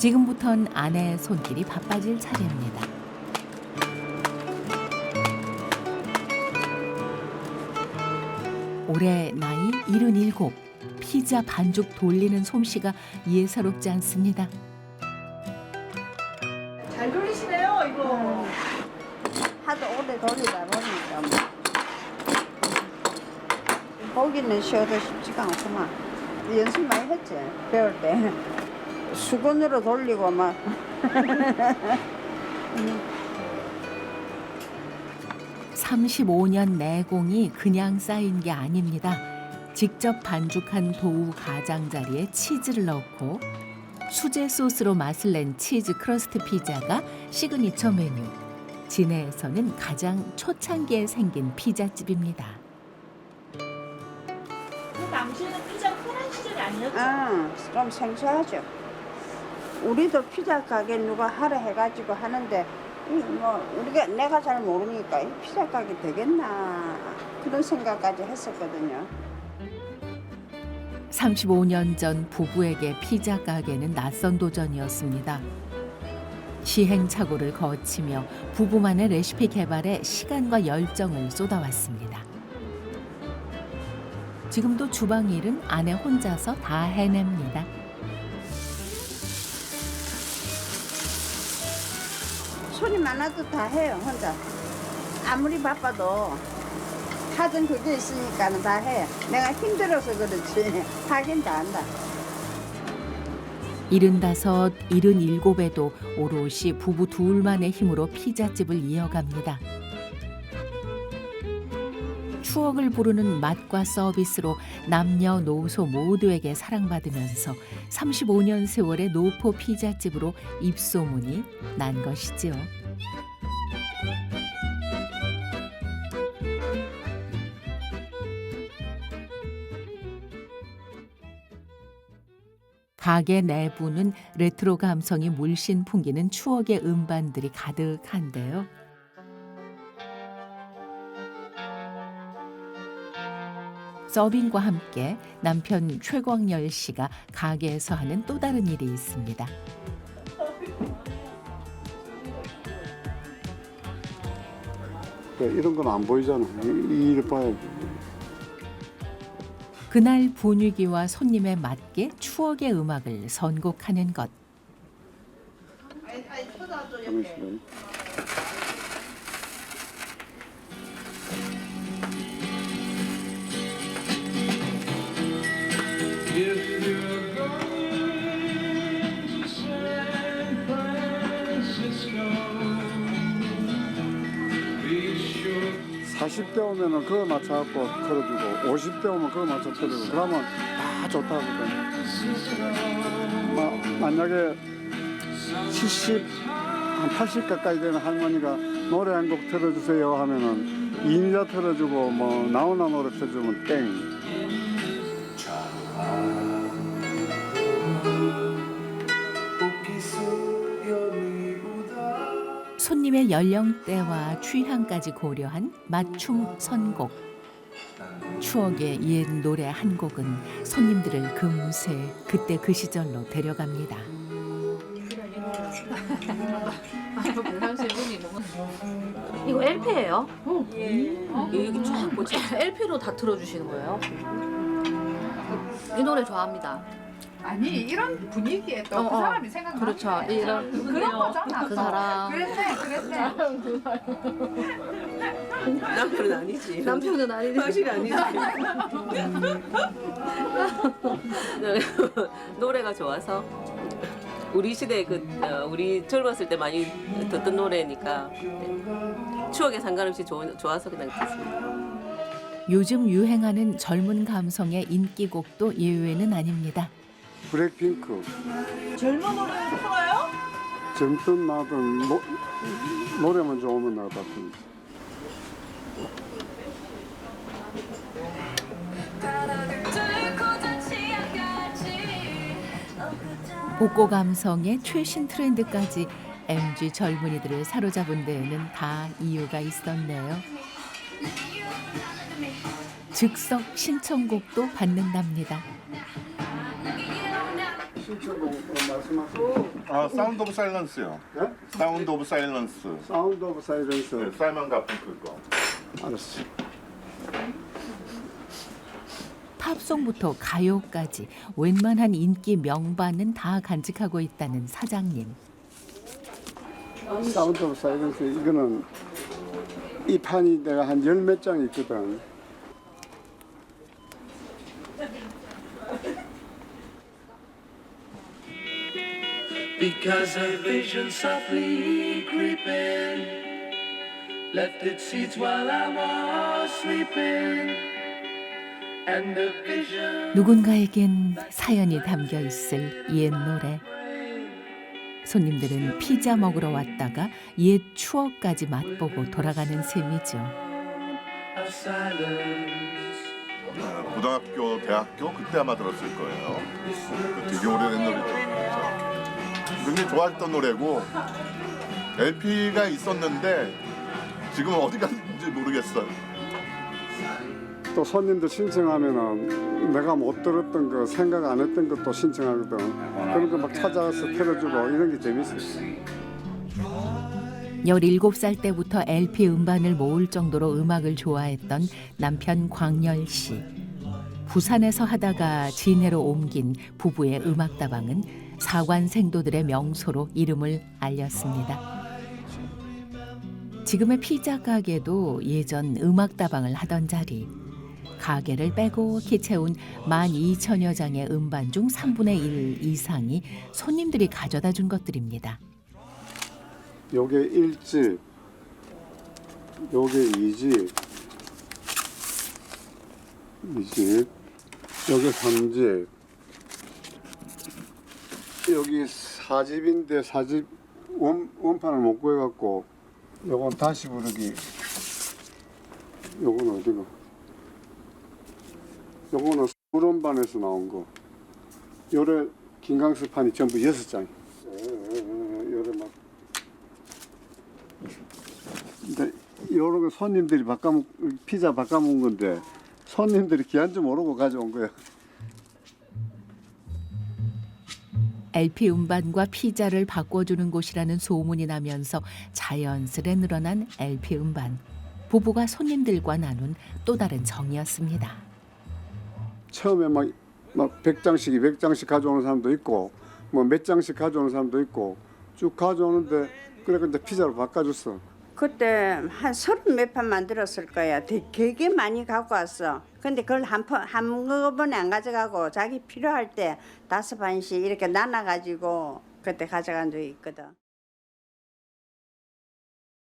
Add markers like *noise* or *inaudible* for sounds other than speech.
지금부턴 아내의 손길이 바빠질 차례입니다. 올해 나이 77. 피자 반죽 돌리는 솜씨가 예사롭지 않습니다. 잘 돌리시네요, 이거. 하도 오래 돌리다 보니까 뭐. 보기는 쉬어도 쉽지가 않구만. 연습 많이 했지, 배울 때. 수건으로 돌리고 막. 35년 내공이 그냥 쌓인 게 아닙니다. 직접 반죽한 도우 가장자리에 치즈를 넣고 수제 소스로 맛을 낸 치즈 크러스트 피자가 시그니처 메뉴. 진해에서는 가장 초창기에 생긴 피자집입니다. 그 당시에는 피자 가 흔한 시절이 아니었죠. 아, 좀 생소하죠. 우리도 피자 가게 누가 하라 해가지고 하는데, 이 뭐, 우리가, 내가 잘 모르니까 이 피자 가게 되겠나. 그런 생각까지 했었거든요. 35년 전 부부에게 피자 가게는 낯선 도전이었습니다. 시행착오를 거치며 부부만의 레시피 개발에 시간과 열정을 쏟아왔습니다. 지금도 주방 일은 아내 혼자서 다 해냅니다. 손이 많아도 다 해요, 혼자. 아무리 바빠도 하던 그게 있으니까는 다 해. 내가 힘들어서 그렇지. *laughs* 하긴 다 한다. 일흔다섯, 일흔일곱에도 오롯이 부부 둘만의 힘으로 피자집을 이어갑니다. 추억을 부르는 맛과 서비스로 남녀노소 모두에게 사랑받으면서 35년 세월의 노포 피자집으로 입소문이 난 것이지요. 가게 내부는 레트로 감성이 물씬 풍기는 추억의 음반들이 가득한데요. 서빙과 함께 남편 최광열 씨가 가게에서 하는 또 다른 일이 있습니다. 그 이런 건 안 보이잖아. 이- 이를 봐야지. 그날 분위기와 손님에 맞게 추억의 음악을 선곡하는 것. 잠시만. If 40대 오면은 그거 맞춰갖고 틀어주고 50대 오면 그거 맞춰 틀어주고 그러면 다 좋다 하거든. 마, 만약에 70, 한 80 가까이 되는 할머니가 노래 한 곡 틀어주세요 하면은 인자 틀어주고 뭐 나오나 노래 틀어주면 땡. 손님의 연령대와 취향까지 고려한 맞춤 선곡. 추억의 옛 노래 한 곡은 손님들을 금세 그때 그 시절로 데려갑니다. 이거 LP예요? 예. 여기 쫙 뭐지? LP로 다 틀어주시는 거예요? 이 노래 좋아합니다. 아니 이런 분위기에 또 그 어, 어. 사람이 생각나 그렇죠. 이런 그런 거잖아 그 또. 사람. 그랬네 그랬네 *laughs* 남편은 아니지. 남편은 아니지. 확실히 아니지. *laughs* *laughs* 노래가 좋아서 우리 시대 그 어, 우리 젊었을 때 많이 듣던 노래니까 네. 추억에 상관없이 좋, 좋아서 그냥 듣습니다. 요즘 유행하는 젊은 감성의 인기곡도 예외는 아닙니다. 블랙핑크 젊은 노래 틀어요? 젊든 나든 노, 노래만 좋으면 나 같은. 복고 감성의 최신 트렌드까지 MG 젊은이들을 사로잡은 데에는 다 이유가 있었네요. 즉석 신청곡도 받는답니다. 신청곡 어, 말씀하세요. 아 사운드 오브 사일런스요. 네? 사운드 오브 사일런스. 사운드 오브 사이렌스. 네, 사이먼 가펑클 거. 알았어. 팝송부터 가요까지 웬만한 인기 명반은 다 간직하고 있다는 사장님. 사운드 오브 사이렌스 이거는 이 판이 내가 한 열 몇 장 있거든. Because a vision softly creeping left its seeds while I was sleeping. And the vision 누군가에겐 사연이 담겨 있을 옛 노래. 손님들은 피자 먹으러 왔다가 옛 추억까지 맛보고 돌아가는 셈이죠. of silence. 아, 고등학교, 대학교 그때 아마 들었을 거예요. 그 되게 오래된 노래죠. 굉장히 좋아했던 노래고 LP가 있었는데 지금 어디 갔는지 모르겠어요. 또 손님들 신청하면은 내가 못 들었던 거 생각 안 했던 것도 신청하거든. 그런 거 막 찾아가서 틀어주고 이런 게 재밌어요. 17살 때부터 LP 음반을 모을 정도로 음악을 좋아했던 남편 광열 씨. 부산에서 하다가 진해로 옮긴 부부의 음악다방은 사관 생도들의 명소로 이름을 알렸습니다. 지금의 피자 가게도 예전 음악다방을 하던 자리. 가게를 빼곡히 채운 12,000여 장의 음반 중 3분의 1 이상이 손님들이 가져다 준 것들입니다. 요게 1집, 요게 2집, 2집, 요게 3집, 여기 4집인데 4집 원, 원판을 못 구해갖고 요건 다시 부르기. 요건 어디고? 요거는 수론반에서 나온 거. 요래 김강석판이 전부 여섯 장 요래 막. 근데 요런 거 손님들이 바꿔먹 피자 바꿔먹은 건데 손님들이 기한 줄 모르고 가져온 거야. LP 음반과 피자를 바꿔주는 곳이라는 소문이 나면서 자연스레 늘어난 LP 음반. 부부가 손님들과 나눈 또 다른 정이었습니다. 처음에 막, 막 100장씩, 200장씩 가져오는 사람도 있고 뭐 몇 장씩 가져오는 사람도 있고 쭉 가져오는데 그래 근데 피자로 바꿔줬어. 그때 한 서른 몇 판 만들었을 거야. 되게, 많이 갖고 왔어. 근데 그걸 한 번, 한꺼번에 안 가져가고 자기 필요할 때 다섯 판씩 이렇게 나눠가지고 그때 가져간 적이 있거든.